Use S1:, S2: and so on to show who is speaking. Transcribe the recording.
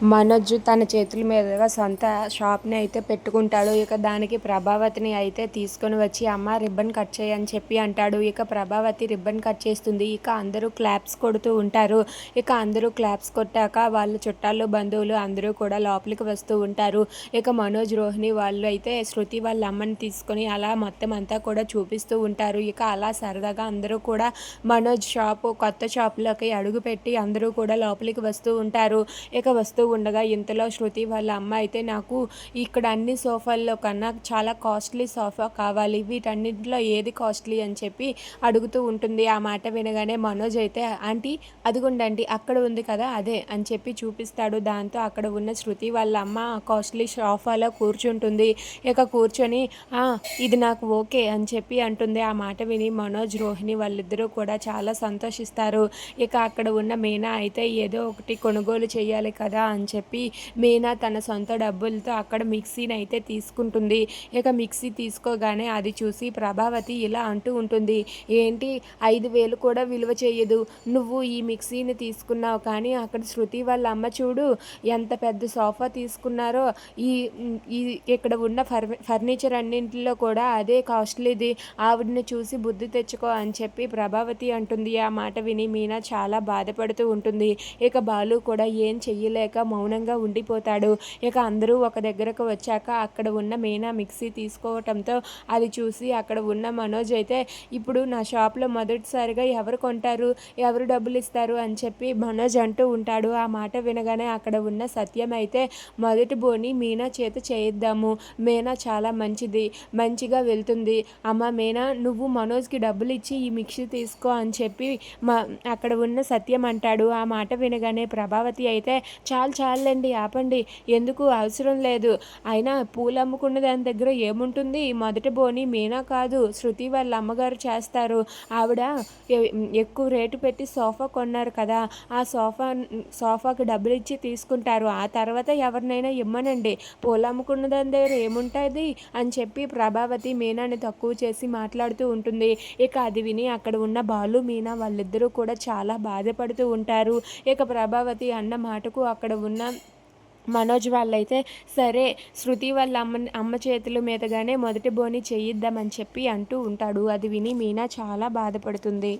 S1: మనోజ్ తన చేతుల మీదుగా సొంత షాప్ని అయితే పెట్టుకుంటాడు. ఇక దానికి ప్రభావతిని అయితే తీసుకొని వచ్చి అమ్మ రిబ్బన్ కట్ చేయని చెప్పి అంటాడు. ఇక ప్రభావతి రిబ్బన్ కట్ చేస్తుంది. ఇక అందరూ క్లాప్స్ కొడుతూ ఉంటారు. ఇక అందరూ క్లాప్స్ కొట్టాక వాళ్ళ చుట్టాలు బంధువులు అందరూ కూడా లోపలికి వస్తూ ఉంటారు. ఇక మనోజ్ రోహిణి వాళ్ళు అయితే శృతి వాళ్ళ అమ్మని తీసుకొని అలా మొత్తం అంతా కూడా చూపిస్తూ ఉంటారు. ఇక అలా సరదాగా అందరూ కూడా మనోజ్ షాపు కొత్త షాపులోకి అడుగుపెట్టి అందరూ కూడా లోపలికి వస్తూ ఉంటారు. ఇక వస్తూ ఉండగా ఇంతలో శృతి వాళ్ళ అమ్మ అయితే నాకు ఇక్కడ అన్ని సోఫాల్లో కన్నా చాలా కాస్ట్లీ సోఫా కావాలి వీటన్నింటిలో ఏది కాస్ట్లీ అని చెప్పి అడుగుతూ ఉంటుంది. ఆ మాట వినగానే మనోజ్ అయితే ఆంటీ అదిగుండండి అక్కడ ఉంది కదా అదే అని చెప్పి చూపిస్తాడు. దాంతో అక్కడ ఉన్న శృతి వాళ్ళ అమ్మ కాస్ట్లీ సోఫాలో కూర్చుంటుంది. ఇక కూర్చొని ఇది నాకు ఓకే అని చెప్పి అంటుంది. ఆ మాట విని మనోజ్ రోహిణి వాళ్ళిద్దరూ కూడా చాలా సంతోషిస్తారు. ఇక అక్కడ ఉన్న మీనా అయితే ఏదో ఒకటి కొనుగోలు చేయాలి కదా అని అని చెప్పి మీనా తన సొంత డబ్బులతో అక్కడ మిక్సీని అయితే తీసుకుంటుంది. ఇక మిక్సీ తీసుకోగానే అది చూసి ప్రభావతి ఇలా అంటూ ఉంటుంది. ఏంటి? ఐదు వేలు కూడా విలువ చేయదు. నువ్వు ఈ మిక్సీని తీసుకున్నావు కానీ అక్కడ శృతి వాళ్ళ అమ్మ చూడు ఎంత పెద్ద సోఫా తీసుకున్నారో. ఈ ఈ ఇక్కడ ఉన్న ఫర్ ఫర్నిచర్ అన్నింటిలో కూడా అదే కాస్ట్లీది. ఆవిడని చూసి బుద్ధి తెచ్చుకో అని చెప్పి ప్రభావతి అంటుంది. ఆ మాట విని మీనా చాలా బాధపడుతూ ఉంటుంది. ఇక బాలు కూడా ఏం చెయ్యలేక మౌనంగా ఉండిపోతాడు. ఇక అందరూ ఒక దగ్గరకు వచ్చాక అక్కడ ఉన్న మీనా మిక్సీ తీసుకోవటంతో అది చూసి అక్కడ ఉన్న మనోజ్ అయితే ఇప్పుడు నా షాప్లో మొదటిసారిగా ఎవరు కొంటారు? ఎవరు డబ్బులు ఇస్తారు? అని చెప్పి మనోజ్ అంటూ ఉంటాడు. ఆ మాట వినగానే అక్కడ ఉన్న సత్యం అయితే మొదటి బోని మీనా చేత చేయిద్దాము. మీనా చాలా మంచిది. మంచిగా వెళ్తుంది. అమ్మ మీనా నువ్వు మనోజ్కి డబ్బులు ఇచ్చి ఈ మిక్సీ తీసుకో అని చెప్పి మా అక్కడ ఉన్న సత్యం అంటాడు. ఆ మాట వినగానే ప్రభావతి అయితే చాలు చాలండి ఆపండి. ఎందుకు? అవసరం లేదు. అయినా పూలు అమ్ముకున్న దాని దగ్గర ఏముంటుంది? మొదటి బోని మీనా కాదు శృతి వాళ్ళ అమ్మగారు చేస్తారు. ఆవిడ ఎక్కువ రేటు పెట్టి సోఫా కొన్నారు కదా. ఆ సోఫా సోఫాకి డబ్బులు ఇచ్చి తీసుకుంటారు. ఆ తర్వాత ఎవరినైనా ఇమ్మనండి. పూలు అమ్ముకున్న దాని దగ్గర ఏముంటుంది? అని చెప్పి ప్రభావతి మీనాని తక్కువ చేసి మాట్లాడుతూ ఉంటుంది. ఇక అది విని అక్కడ ఉన్న బాలు మీనా వాళ్ళిద్దరూ కూడా చాలా బాధపడుతూ ఉంటారు. ఇక ప్రభావతి అన్న మాటకు అక్కడ ఉన్న మనోజ్ వాళ్ళైతే సరే శృతి వాళ్ళ అమ్మ అమ్మ చేతుల మీదగానే మొదటి బోని చేయిద్దామని చెప్పి అంటూ ఉంటాడు. అది విని మీనా చాలా బాధపడుతుంది.